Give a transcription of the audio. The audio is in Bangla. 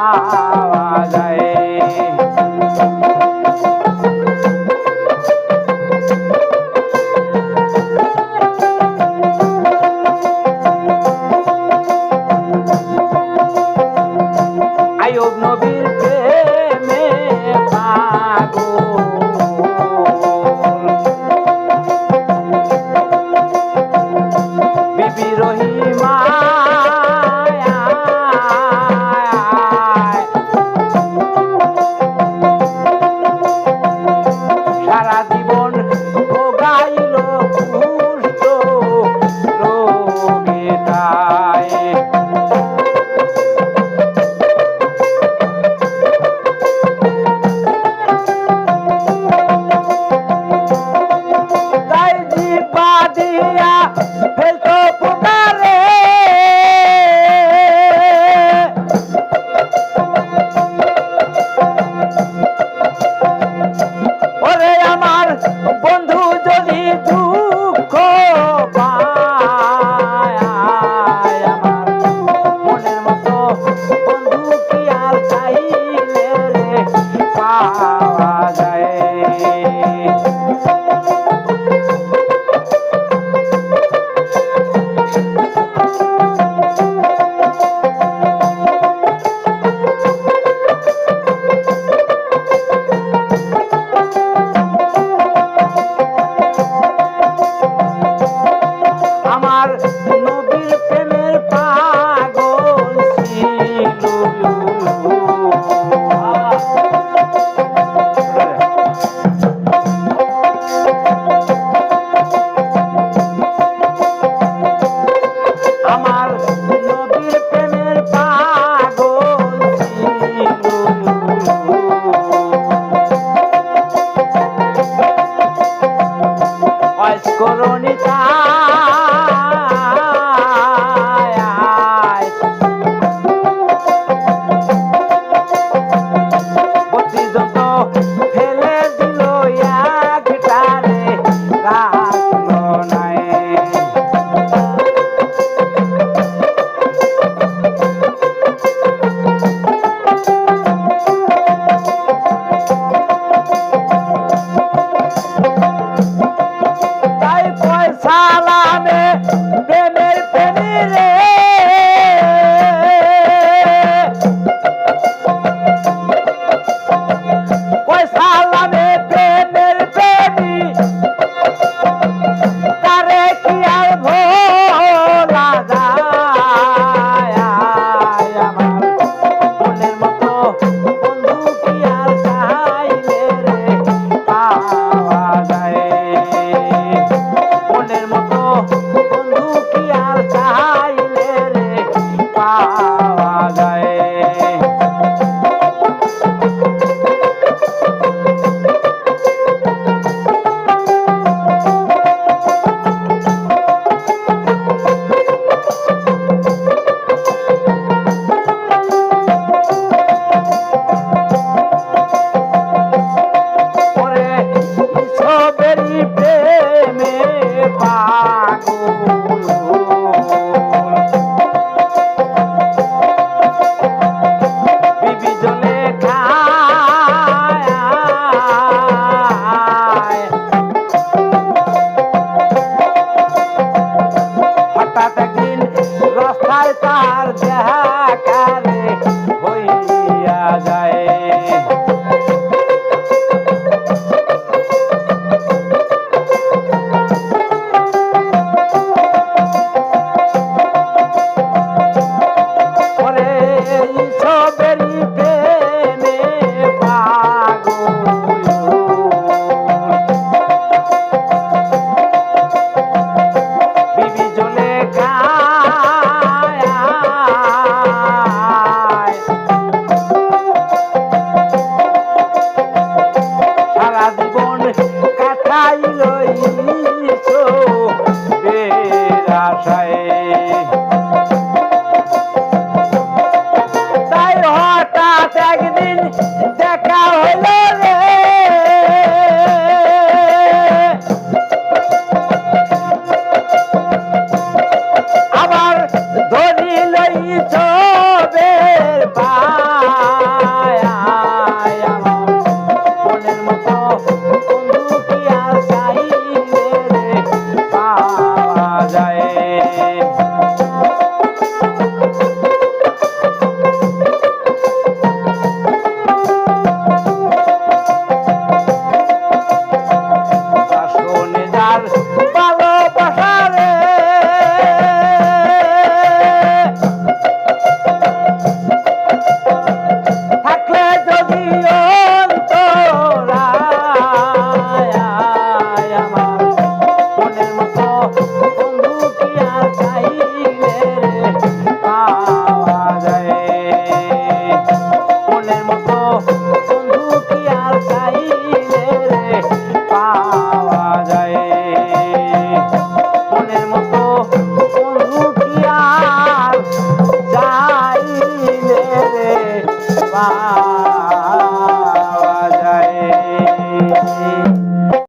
পাওয়া যায় আয়ুব নবীর প্রেমে পাগল বিবি রহিমা একদিন রাস্তায় তার দেখারে সারা জীবন কাটাই